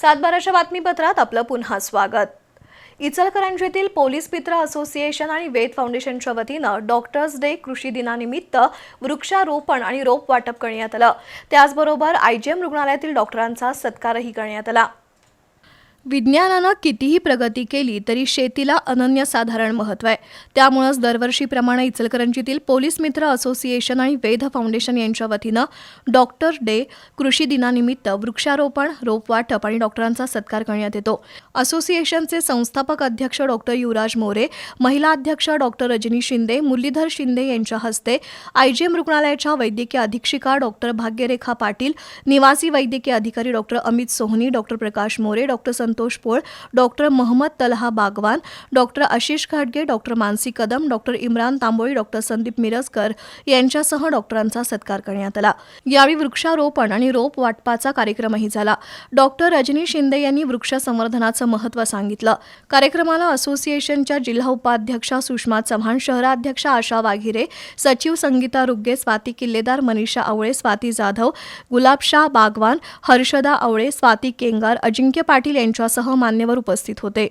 सातबाराच्या बातमीपत्रात आपलं पुन्हा स्वागत. इचलकरंजीतील पोलीस मित्र असोसिएशन आणि वेद फाउंडेशनच्या वतीनं डॉक्टर्स डे कृषी दिनानिमित्त वृक्षारोपण आणि रोप वाटप करण्यात आलं. त्याचबरोबर आयजीएम रुग्णालयातील डॉक्टरांचा सत्कारही करण्यात आला. विज्ञानानं कितीही प्रगती केली तरी शेतीला अनन्यसाधारण महत्त्व आहे. त्यामुळंच दरवर्षीप्रमाणे इचलकरंजीतील पोलीस मित्र असोसिएशन आणि वेद फाउंडेशन यांच्या वतीनं डॉक्टर डे कृषी दिनानिमित्त वृक्षारोपण रोप वाटप आणि डॉक्टरांचा सत्कार करण्यात येतो. असोसिएशनचे संस्थापक अध्यक्ष डॉक्टर युवराज मोरे महिला अध्यक्ष डॉक्टर रजनी शिंदे मुरलीधर शिंदे यांच्या हस्ते आयजीएम रुग्णालयाच्या वैद्यकीय अधीक्षिका डॉक्टर भाग्यरेखा पाटील निवासी वैद्यकीय अधिकारी doctor Amit Sohani doctor Prakash More doctor Santosh Pol doctor Mohammad Talha Bagwan doctor Ashish घाटगे doctor Mansi Kadam doctor Imran Tamboli doctor Sandeep Mirajkar यांच्यासह डॉक्टरांचा सत्कार करण्यात आला. यावेळी वृक्षारोपण आणि रोप वाटपाचा कार्यक्रमही झाला. डॉक्टर रजनी शिंदे यांनी वृक्ष संवर्धनाचं महत्त्व सांगितलं. कार्यक्रमाला असोसिएशनच्या जिल्हा उपाध्यक्षा सुषमा चव्हाण शहराध्यक्षा आशा वाघिरे सचिव संगीता रुग्गे स्वाती किल्लेदार मनीषा आवळे स्वाती जाधव गुलाबशाह बागवान हर्षदा आवळे स्वाती केंगार अजिंक्य पाटील यांच्या यांच्यासह मान्यवर उपस्थित होते.